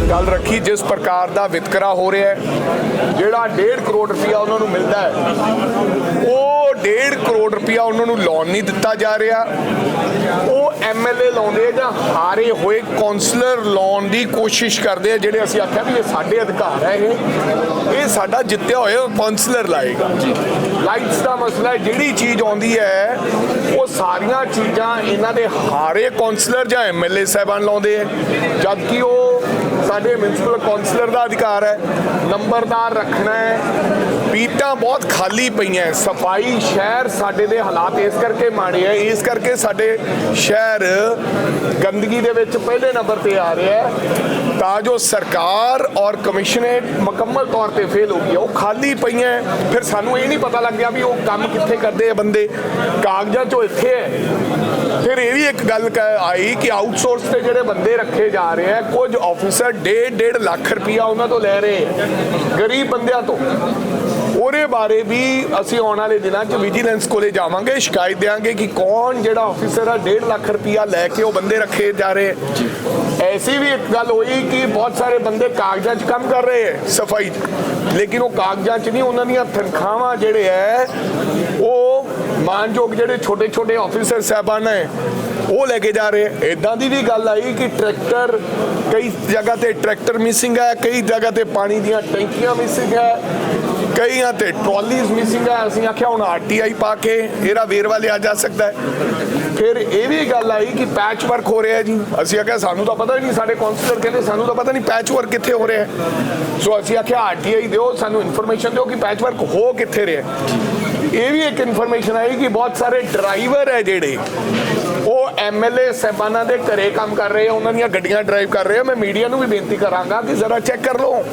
ਗੱਲ ਰੱਖੀ, ਜਿਸ ਪ੍ਰਕਾਰ ਦਾ ਵਿਤਕਰਾ ਹੋ ਰਿਹਾ ਹੈ, ਜਿਹੜਾ 1.5 ਕਰੋੜ ਰੁਪਇਆ ਉਹਨਾਂ ਨੂੰ ਮਿਲਦਾ ਹੈ, ਉਹ 1.5 ਕਰੋੜ ਰੁਪਇਆ ਉਹਨਾਂ ਨੂੰ ਲੋਨ ਨਹੀਂ ਦਿੱਤਾ ਜਾ ਰਿਹਾ। ਉਹ ਐਮਐਲਏ ਲਾਉਂਦੇ ਆ ਜਾਂ ਹਾਰੇ ਹੋਏ ਕਾਉਂਸਲਰ ਲਾਉਣ ਦੀ ਕੋਸ਼ਿਸ਼ ਕਰਦੇ ਆ, ਜਿਹੜੇ ਅਸੀਂ ਆਖਿਆ ਵੀ ਇਹ ਸਾਡੇ ਅਧਿਕਾਰ ਹੈ ਇਹ। ਇਹ ਸਾਡਾ ਜਿੱਤਿਆ ਹੋਇਆ ਕਾਉਂਸਲਰ ਲਾਏਗਾ। ਲਾਈਟਸ ਦਾ ਮਸਲਾ ਜਿਹੜੀ ਚੀਜ਼ ਆਉਂਦੀ ਹੈ, ਉਹ ਸਾਰੀਆਂ ਚੀਜ਼ਾਂ ਇਹਨਾਂ ਦੇ ਹਾਰੇ ਕਾਉਂਸਲਰ ਜਾਂ ਐਮਐਲਏ ਸਾਹਿਬਾਨ ਲਾਉਂਦੇ ਆ, ਜਦਕਿ ਉਹ ਸਾਡੇ ਮਿਊਨਿਸਪਲ ਕਾਉਂਸਲਰ ਦਾ ਅਧਿਕਾਰ ਹੈ, ਨੰਬਰਦਾਰ ਰੱਖਣਾ ਹੈ। ਪੀਟਾਂ ਬਹੁਤ ਖਾਲੀ ਪਈਆਂ ਸਫ਼ਾਈ ਸ਼ਹਿਰ ਸਾਡੇ ਦੇ ਹਾਲਾਤ ਇਸ ਕਰਕੇ ਮਾੜੇ ਹੈ। ਇਸ ਕਰਕੇ ਸਾਡੇ ਸ਼ਹਿਰ ਗੰਦਗੀ ਦੇ ਵਿੱਚ ਪਹਿਲੇ ਨੰਬਰ ਤੇ ਆ ਰਿਹਾ ਹੈ। ਤਾਂ ਜੋ ਸਰਕਾਰ ਔਰ ਕਮਿਸ਼ਨਰੇਟ ਮੁਕੰਮਲ ਤੌਰ ਤੇ ਫੇਲ ਹੋ ਗਈ ਹੈ। ਉਹ ਖਾਲੀ ਪਈਆਂ ਫਿਰ ਸਾਨੂੰ ਇਹ ਨਹੀਂ ਪਤਾ ਲੱਗਿਆ ਵੀ ਉਹ ਕੰਮ ਕਿੱਥੇ ਕਰਦੇ ਆ ਬੰਦੇ। ਕਾਗਜ਼ਾਂ 'ਚੋਂ ਇੱਥੇ ਹੈ। ਫਿਰ ਇਹ ਵੀ ਇੱਕ ਗੱਲ ਕ- ਆਈ ਕਿ ਆਊਟਸੋਰਸ ਤੇ ਜਿਹੜੇ ਬੰਦੇ ਰੱਖੇ ਜਾ ਰਹੇ ਆ, ਕੁਝ ਆਫੀਸਰ 1.5 ਲੱਖ ਰੁਪਇਆ ਉਹਨਾਂ ਤੋਂ ਲੈ ਰਹੇ ਆ, ਗਰੀਬ ਬੰਦਿਆਂ ਤੋਂ। ਉਹਦੇ ਬਾਰੇ ਵੀ ਅਸੀਂ ਆਉਣ ਵਾਲੇ ਦਿਨਾਂ 'ਚ ਵਿਜੀਲੈਂਸ ਕੋਲੇ ਜਾਵਾਂਗੇ, ਸ਼ਿਕਾਇਤ ਦੇਵਾਂਗੇ ਕਿ ਕੌਣ ਜਿਹੜਾ ਆਫੀਸਰ ਆ 1.5 ਲੱਖ ਰੁਪਇਆ ਲੈ ਕੇ ਉਹ ਬੰਦੇ ਰੱਖੇ ਜਾ ਰਹੇ ਐਸੀ ਵੀ ਇੱਕ ਗੱਲ ਹੋਈ ਕਿ ਬਹੁਤ ਸਾਰੇ ਬੰਦੇ ਕਾਗਜ਼ਾਂ 'ਚ ਕੰਮ ਕਰ ਰਹੇ ਆ ਸਫ਼ਾਈ 'ਚ। ਲੇਕਿਨ ਉਹ ਕਾਗਜ਼ਾਂ 'ਚ ਨਹੀਂ, ਉਹਨਾਂ ਦੀਆਂ ਤਨਖਾਹਾਂ ਜਿਹੜੇ ਹੈ ਉਹ ਮਾਨਯੋਗ ਜਿਹੜੇ ਛੋਟੇ ਛੋਟੇ ਆਫੀਸਰ ਸਾਹਿਬਾਨ ਹੈ ਉਹ ਲੈ ਕੇ ਜਾ ਰਹੇ। ਹੈ ਇਦਾਂ ਦੀ ਵੀ ਗੱਲ ਆਈ ਕਿ ਟਰੈਕਟਰ ਕਈ ਜਗ੍ਹਾ ਤੇ ਟਰੈਕਟਰ ਮਿਸਿੰਗ ਹੈ, ਕਈ ਜਗ੍ਹਾ ਤੇ ਪਾਣੀ ਦੀਆਂ ਟੈਂਕੀਆਂ ਮਿਸਿੰਗ ਹੈ, ਕਈਆਂ ਤੇ ਟਰਾਲੀਜ਼ ਮਿਸਿੰਗ ਹੈ। ਅਸੀਂ ਆਖਿਆ ਹੁਣ ਆਰਟੀਆਈ ਪਾ ਕੇ ਇਹਦਾ ਵੇਰਵਾ ਲਿਆ ਜਾ ਸਕਦਾ ਹੈ। ਫਿਰ ਇਹ ਵੀ ਗੱਲ ਆਈ ਕਿ ਪੈਚ ਵਰਕ ਹੋ ਰਿਹਾ ਜੀ। ਅਸੀਂ ਆਖਿਆ, ਸਾਨੂੰ ਤਾਂ ਪਤਾ ਹੀ ਨਹੀਂ ਸਾਡੇ ਕਾਉਂਸਲਰ ਕਹਿੰਦੇ, ਸਾਨੂੰ ਤਾਂ ਪਤਾ ਨਹੀਂ ਪੈਚ ਵਰਕ ਕਿੱਥੇ ਹੋ ਰਿਹਾ ਸੋ ਅਸੀਂ ਆਖਿਆ ਆਰਟੀਆਈ ਦਿਓ, ਸਾਨੂੰ ਇਨਫੋਰਮੇਸ਼ਨ ਦਿਓ ਕਿ ਪੈਚ ਵਰਕ ਹੋ ਕਿੱਥੇ ਰਿਹਾ ਇਹ ਵੀ ਇੱਕ ਇਨਫੋਰਮੇਸ਼ਨ ਆਈ ਕਿ ਬਹੁਤ ਸਾਰੇ ਡਰਾਈਵਰ ਹੈ ਜਿਹੜੇ, ਉਹ ਐਮਐਲਏ ਸਹਿਬਾਨਾਂ ਦੇ ਘਰੇ ਕੰਮ ਕਰ ਰਹੇ ਆ, ਉਹਨਾਂ ਦੀਆਂ ਗੱਡੀਆਂ ਡਰਾਈਵ ਕਰ ਰਹੇ ਆ। ਮੈਂ ਮੀਡੀਆ ਨੂੰ ਵੀ ਬੇਨਤੀ ਕਰਾਂਗਾ ਕਿ ਜ਼ਰਾ ਚੈੱਕ ਕਰ ਲਓ।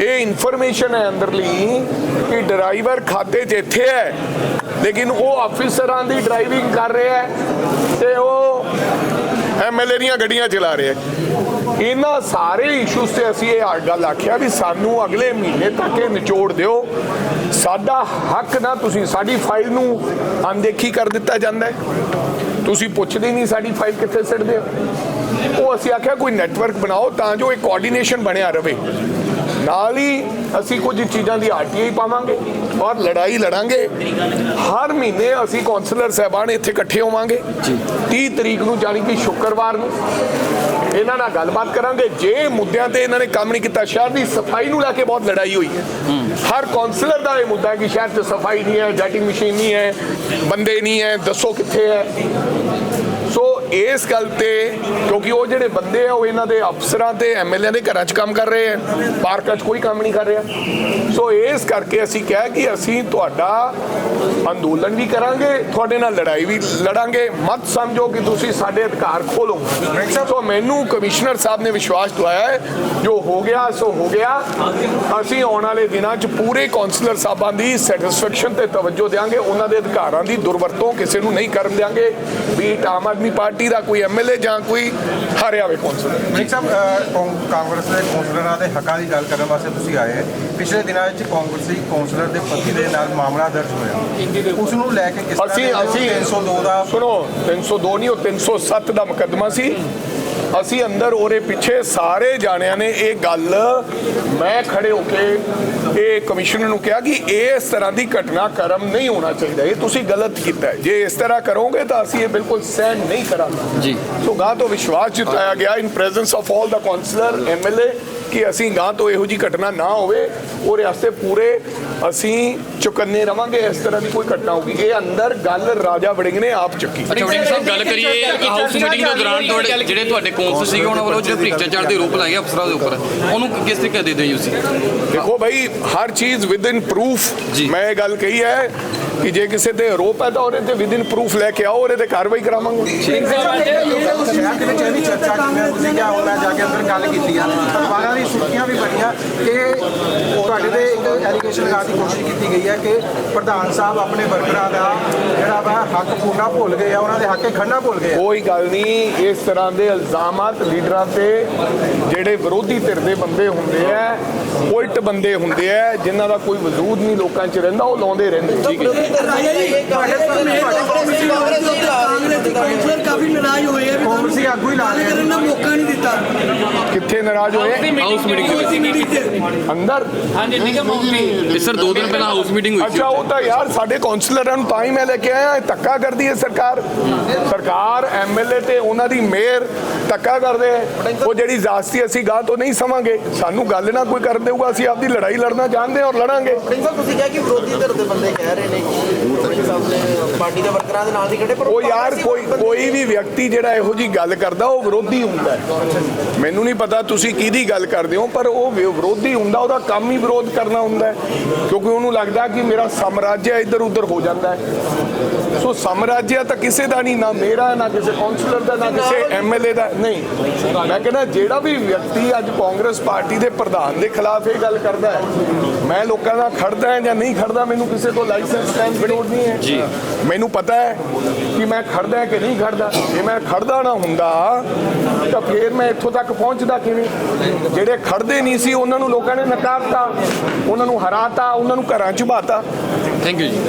ਇਹ ਇਨਫੋਰਮੇਸ਼ਨ ਹੈ ਅੰਦਰਲੀ ਕਿ ਡਰਾਈਵਰ ਖਾਤੇ 'ਚ ਇੱਥੇ ਹੈ, ਲੇਕਿਨ ਉਹ ਅਫੀਸਰਾਂ ਦੀ ਡਰਾਈਵਿੰਗ ਕਰ ਰਿਹਾ ਹੈ ਤੇ ਉਹ ਐਮਐਲਏ ਦੀਆਂ ਗੱਡੀਆਂ ਚਲਾ ਰਿਹਾ ਹੈ। ਇਹਨਾਂ ਸਾਰੇ ਇਸ਼ੂਸ ਤੇ ਅਸੀਂ ਇਹ ਗੱਲ ਆਖਿਆ ਵੀ ਸਾਨੂੰ ਅਗਲੇ ਮਹੀਨੇ ਤੱਕ ਇਹ ਨਿਚੋੜ ਦਿਓ। ਸਾਡਾ ਹੱਕ ਨਾ ਤੁਸੀਂ ਸਾਡੀ ਫਾਈਲ ਨੂੰ ਅਣਦੇਖੀ ਕਰ ਦਿੱਤਾ ਜਾਂਦਾ ਹੈ। ਤੁਸੀਂ ਪੁੱਛਦੇ ਨਹੀਂ ਸਾਡੀ ਫਾਈਲ ਕਿੱਥੇ ਸਿੱਟਦੇ ਹੋ। ਉਹ ਅਸੀਂ ਆਖਿਆ ਕੋਈ ਨੈਟਵਰਕ ਬਣਾਓ ਤਾਂ ਜੋ ਇਹ ਕੋਆਰਡੀਨੇਸ਼ਨ ਬਣਿਆ ਰਵੇ। ਨਾਲ ਹੀ ਅਸੀਂ ਕੁਝ ਚੀਜ਼ਾਂ ਦੀ ਆਰਟੀਆਈ ਪਾਵਾਂਗੇ ਔਰ ਲੜਾਈ ਲੜਾਂਗੇ। ਹਰ ਮਹੀਨੇ ਅਸੀਂ ਕਾਉਂਸਲਰ ਸਹਿਬਾਨ ਇੱਥੇ ਇਕੱਠੇ ਹੋਵਾਂਗੇ। 30 ਤਰੀਕ ਨੂੰ ਜਾਣੀ ਕਿ ਸ਼ੁੱਕਰਵਾਰ ਨੂੰ। ਇਹਨਾਂ ਨਾਲ ਗੱਲਬਾਤ ਕਰਾਂਗੇ। ਜੇ ਮੁੱਦਿਆਂ ਤੇ ਇਹਨਾਂ ਨੇ ਕੰਮ ਨਹੀਂ ਕੀਤਾ, ਸ਼ਹਿਰ ਦੀ ਸਫ਼ਾਈ ਨੂੰ ਲੈ ਕੇ ਬਹੁਤ ਲੜਾਈ ਹੋਈ ਹੈ। ਹਰ ਕਾਉਂਸਲਰ ਦਾ ਇਹ ਮੁੱਦਾ ਹੈ ਕਿ ਸ਼ਹਿਰ 'ਚ ਸਫ਼ਾਈ ਨਹੀਂ ਹੈ ਜੈਟਿੰਗ ਮਸ਼ੀਨ ਨਹੀਂ ਹੈ, ਬੰਦੇ ਨਹੀਂ ਹੈ, ਦੱਸੋ ਕਿੱਥੇ ਹੈ। ਇਸ ਗੱਲ ਤੇ, ਕਿਉਂਕਿ ਉਹ ਜਿਹੜੇ ਬੰਦੇ ਆ, ਉਹ ਇਹਨਾਂ ਦੇ ਅਫਸਰਾਂ ਤੇ ਐਮਐਲਏ ਦੇ ਘਰਾਂ 'ਚ ਕੰਮ ਕਰ ਰਹੇ ਆ। ਪਾਰਕਾਂ 'ਚ ਕੋਈ ਕੰਮ ਨਹੀਂ ਕਰ ਰਿਹਾ। ਸੋ ਇਸ ਕਰਕੇ ਅਸੀਂ ਕਿਹਾ ਕਿ ਅਸੀਂ ਤੁਹਾਡਾ ਅੰਦੋਲਨ ਵੀ ਕਰਾਂਗੇ, ਤੁਹਾਡੇ ਨਾਲ ਲੜਾਈ ਵੀ ਲੜਾਂਗੇ। ਮਤ ਸਮਝੋ ਕਿ ਤੁਸੀਂ ਸਾਡੇ ਅਧਿਕਾਰ ਖੋਲੋ। ਸੋ ਮੈਨੂੰ ਕਮਿਸ਼ਨਰ ਸਾਹਿਬ ਨੇ ਵਿਸ਼ਵਾਸ ਦਵਾਇਆ ਹੈ, ਜੋ ਹੋ ਗਿਆ, ਸੋ ਹੋ ਗਿਆ। ਅਸੀਂ ਆਉਣ ਵਾਲੇ ਦਿਨਾਂ 'ਚ ਪੂਰੇ ਕਾਉਂਸਲਰ ਸਾਹਿਬਾਂ ਦੀ ਸੈਟੀਸਫੈਕਸ਼ਨ ਤੇ ਤਵੱਜੋ ਦੇਵਾਂਗੇ ਉਹਨਾਂ ਦੇ ਅਧਿਕਾਰਾਂ ਦੀ ਦੁਰਵਰਤੋਂ ਕਿਸੇ ਨੂੰ ਨਹੀਂ ਕਰਨ ਦੇਵਾਂਗੇ ਬੀਟ ਆਮ ਆਦਮੀ ਪਾਰਟੀ ਦਾ ਕੋਈ ਐਮਐਲਏ ਜਾਂ ਕੋਈ ਹਾਰਿਆ ਹੋਵੇ ਕਾਉਂਸਲਰ ਮਲਿਕ ਸਾਹਿਬ ਕੌਂ- ਕਾਂਗਰਸ ਦੇ ਕੌਂਸਲਰਾਂ ਦੇ ਹੱਕਾਂ ਦੀ ਗੱਲ ਕਰਨ ਵਾਸਤੇ ਤੁਸੀਂ ਆਏ ਹੈ। ਪਿਛਲੇ ਦਿਨਾਂ ਵਿੱਚ ਕਾਂਗਰਸੀ ਕੌਂਸਲਰ ਦੇ ਪਤੀ ਦੇ ਨਾਲ ਮਾਮਲਾ ਦਰਜ ਹੋਇਆ। ਉਸ ਨੂੰ ਲੈ ਕੇ ਕਿਸ ਤਰ੍ਹਾਂ ਅਸੀਂ ਦੇ ਅਸੀਂ 302 ਦਾ ਸੁਣੋ 302 ਨਹੀਂ ਉਹ 307 ਦਾ ਮੁਕੱਦਮਾ ਸੀ। ਅਸੀਂ ਅੰਦਰ ਉਹਦੇ ਪਿੱਛੇ ਸਾਰੇ ਜਾਣਿਆਂ ਨੇ ਇਹ ਗੱਲ ਮੈਂ ਖੜੇ ਹੋ ਕੇ ਇਹ ਕਮਿਸ਼ਨਰ ਨੂੰ ਕਿਹਾ ਕਿ ਇਸ ਤਰ੍ਹਾਂ ਦੀ ਘਟਨਾ ਕਰਮ ਨਹੀਂ ਹੋਣਾ ਚਾਹੀਦਾ। ਇਹ ਤੁਸੀਂ ਗਲਤ ਕੀਤਾ। ਜੇ ਇਸ ਤਰ੍ਹਾਂ ਕਰੋਗੇ ਤਾਂ ਅਸੀਂ ਇਹ ਬਿਲਕੁਲ ਸਹਿਣ ਨਹੀਂ ਕਰਾਂਗੇ। ਜੀ। ਸੋ ਗਾਂ ਤੋਂ ਵਿਸ਼ਵਾਸ ਜਤਾਇਆ ਗਿਆ ਇਨ ਪ੍ਰੈਜ਼ੈਂਸ ਆਫ ਆਲ ਦਾ ਕਾਉਂਸਲਰ ਐਮਐਲਏ ਕਿ ਅਸੀਂ ਗਾਂ ਤੋਂ ਇਹੋ ਜੀ ਘਟਨਾ ਨਾ ਹੋਵੇ। ਉਹਦੇ ਵਾਸਤੇ ਪੂਰੇ ਅਸੀਂ ਚੁਕੰਨੇ ਰਵਾਂਗੇ ਇਸ ਤਰ੍ਹਾਂ ਦੀ ਕੋਈ ਘਟਨਾ ਹੋਊਗੀ। ਇਹ ਅੰਦਰ ਗੱਲ ਰਾਜਾ ਵੜਿੰਗ ਨੇ ਆਪ ਚੱਕੀ। ਵੜਿੰਗ ਸਾਹਿਬ ਗੱਲ ਕਰੀਏ ਹਾਊਸ ਮੀਟਿੰਗ ਦੇ ਦੌਰਾਨ ਤੁਹਾਡੇ ਜਿਹੜੇ ਤੁਹਾਡੇ ਕੌਂਸਲ ਸੀਗੇ ਉਹਨਾਂ ਵੱਲੋਂ ਜੋ ਭ੍ਰਿਸ਼ਟਾਚਾਰ ਦੇ ਰੂਪ ਲਾਏ ਅਫਸਰਾਂ ਦੇ ਉੱਪਰ ਉਹਨੂੰ ਕਿਸ ਤਰੀਕੇ ਦੇ ਦਿਓ ਤੁਸੀਂ? ਦੇਖੋ ਭਾਈ ਹਰ ਚੀਜ਼ ਵਿਦ ਇਨ ਪ੍ਰੂਫ। ਮੈਂ ਇਹ ਗੱਲ ਕਹੀ ਹੈ ਕਿ ਜੇ ਕਿਸੇ ਤੇ ਆਰੋਪ ਹੈ ਤਾਂ ਉਹਦੇ ਤੇ ਵਿਦ ਇਨ ਪ੍ਰੂਫ ਲੈ ਕੇ ਆਓ ਉਹਦੇ ਤੇ ਕਾਰਵਾਈ ਕਰਾਵਾਂਗੇ। ਸ਼ਹਿਰ ਦੇ ਵਿੱਚ ਇਹਦੀ ਚਰਚਾ ਤੁਸੀਂ ਕਿਹਾ ਉਹਨਾਂ ਜਾ ਕੇ ਅੰਦਰ ਗੱਲ ਕੀਤੀ ਆ। ਅਖਬਾਰਾਂ ਦੀ ਸੁਰਖੀਆਂ ਵੀ ਬਣੀਆਂ ਕਿ ਤੁਹਾਡੇ ਤੇ ਇੱਕ ਐਲੀਗੇਸ਼ਨ ਲਗਾ ਦੀ ਕੋਸ਼ਿਸ਼ ਕੀਤੀ ਗਈ ਹੈ ਕਿ ਪ੍ਰਧਾਨ ਸਾਹਿਬ ਆਪਣੇ ਵਰਕਰਾਂ ਦਾ ਜਿਹੜਾ ਵਾ ਹੱਕ ਪੂਰਨਾ ਭੁੱਲ ਗਏ ਆ ਉਹਨਾਂ ਦੇ ਹੱਕੇ ਖੜਨਾ ਭੁੱਲ ਗਏ ਕੋਈ ਗੱਲ ਨਹੀਂ ਇਸ ਤਰ੍ਹਾਂ ਦੇ ਇਲਜ਼ਾਮਾਤ ਲੀਡਰਾਂ ਤੇ ਜਿਹੜੇ ਵਿਰੋਧੀ ਧਿਰ ਦੇ ਬੰਦੇ ਹੁੰਦੇ ਆ ਉਲਟ ਬੰਦੇ ਹੁੰਦੇ ਆ ਜਿਨ੍ਹਾਂ ਦਾ ਕੋਈ ਵਜੂਦ ਨਹੀਂ ਲੋਕਾਂ 'ਚ ਰਹਿੰਦਾ ਉਹ ਲਾਉਂਦੇ ਰਹਿੰਦੇ ਠੀਕ ਹੈ ਰਾਜਾ ਜੀ ਕਾਂਗਰਸੀ ਕਾਉਂਸਲਰ ਕਾਫੀ ਨਾਰਾਜ਼ ਹੋਏ ਆ ਵੀ ਕਾਂਗਰਸੀ ਆਗੂ ਹੀ ਲਾ ਰਹੇ ਆ। ਕਰਨ ਦਾ ਮੌਕਾ ਨਹੀਂ ਦਿੱਤਾ। ਕਿੱਥੇ ਨਾਰਾਜ਼ ਹੋਏ? ਹਾਊਸ ਮੀਟਿੰਗ ਦੇ ਵਿੱਚ ਮੀਟਿੰਗ ਤੇ ਅੰਦਰ? ਤੇ ਸਰ ਦੋ ਦਿਨ ਪਹਿਲਾਂ ਹਾਊਸ ਮੀਟਿੰਗ ਹੋਈ ਸੀ ਅੱਛਾ ਉਹ ਤਾਂ ਯਾਰ ਸਾਡੇ ਕੌਂਸਲਰਾਂ ਨੂੰ ਤਾਂ ਹੀ ਮੈਂ ਲੈ ਕੇ ਆਇਆ ਇਹ ਧੱਕਾ ਕਰਦੀ ਹੈ ਸਰਕਾਰ। ਸਰਕਾਰ ਐਮਐਲਏ ਤੇ ਉਹਨਾਂ ਦੀ ਮੇਅਰ ਧੱਕਾ ਕਰਦੇ ਹੈ। ਉਹ ਜਿਹੜੀ ਜ਼ਾਸਤੀ ਅਸੀਂ ਗਾਹ ਤੋਂ ਨਹੀਂ ਸਮਾਂਗੇ। ਸਾਨੂੰ ਗੱਲ ਨਾ ਕੋਈ ਕਰ ਦੇਊਗਾ ਅਸੀਂ ਆਪਦੀ ਲੜਾਈ ਲੜਨਾ ਚਾਹੁੰਦੇ ਹਾਂ ਔਰ ਲੜਾਂਗੇ। ਤੁਸੀਂ ਕਿਹਾ ਕਿ ਵਿਰੋਧੀ ਧਿਰ ਦੇ ਬੰਦੇ ਕਹਿ ਰਹੇ ਨੇ ਕਿ ਸਿੰਘ ਸਾਹਿਬ ਨੇ ਪਾਰਟੀ ਦੇ ਵਰਕਰਾਂ ਦੇ ਨਾਲ ਨਹੀਂ ਖੜੇ ਪਰ ਉਹ ਯਾਰ ਕੋਈ ਕੋਈ ਵੀ ਵਿਅਕਤੀ ਜਿਹੜਾ ਇਹੋ ਜੀ ਗੱਲ ਕਰਦਾ ਉਹ ਵਿਰੋਧੀ ਹੁੰਦਾ ਹੈ। ਮੈਨੂੰ ਨਹੀਂ ਪਤਾ ਤੁਸੀਂ ਕਿਹਦੀ ਗੱਲ ਕਰਦੇ ਹੋ ਪਰ ਉਹ ਵਿਰੋਧੀ ਹੁੰਦਾ ਉਹਦਾ ਕੰਮ ਹੀ ਵਿਰੋਧ ਕਰਨਾ ਹੁੰਦਾ ਕਿਉਂਕਿ ਉਹਨੂੰ ਲੱਗਦਾ ਕਿ ਮੇਰਾ ਸਾਮਰਾਜ ਇੱਧਰ ਉੱਧਰ ਹੋ ਜਾਂਦਾ ਹੈ। ਸੋ ਸਾਮਰਾਜ ਤਾਂ ਕਿਸੇ ਦਾ ਨਹੀਂ ਨਾ ਮੇਰਾ ਨਾ ਕਿਸੇ ਕਾਉਂਸਲਰ ਦਾ ਨਾ ਕਿਸੇ ਐਮਐਲਏ ਦਾ। ਨਹੀਂ। ਮੈਂ ਕਹਿੰਦਾ ਜਿਹੜਾ ਵੀ ਵਿਅਕਤੀ ਅੱਜ ਕਾਂਗਰਸ ਪਾਰਟੀ ਦੇ ਪ੍ਰਧਾਨ ਦੇ ਖਿਲਾਫ ਇਹ ਗੱਲ ਕਰਦਾ ਹੈ ਮੈਂ ਲੋਕਾਂ ਦਾ ਖੜਦਾ ਜਾਂ ਨਹੀਂ ਖੜਦਾ ਮੈਨੂੰ ਕਿਸੇ ਤੋਂ ਲਾਇਸੈਂਸ ਲੈਣ ਦੀ ਲੋੜ ਨਹੀਂ ਹੈ। ਜੀ। ਮੈਨੂੰ ਪਤਾ ਹੈ ਕਿ ਮੈਂ ਖੜਦਾ ਕਿ ਨਹੀਂ ਖੜਦਾ। ਜੇ ਮੈਂ ਖੜਦਾ ਨਾ ਹੁੰਦਾ ਤਾਂ ਫੇਰ ਮੈਂ ਇੱਥੋਂ ਤੱਕ ਪਹੁੰਚਦਾ ਕਿਵੇਂ? ਜਿਹੜੇ ਖੜਦੇ ਨਹੀਂ ਸੀ ਉਹਨਾਂ ਨੂੰ ਲੋਕਾਂ ਨੇ ਨਕਾਰਤਾ ਉਹਨਾਂ ਨੂੰ ਹਰਾਤਾ ਉਹਨਾਂ ਨੂੰ ਘਰਾਂ ਚ ਬਾਤਾ ਥੈਂਕ ਯੂ ਜੀ।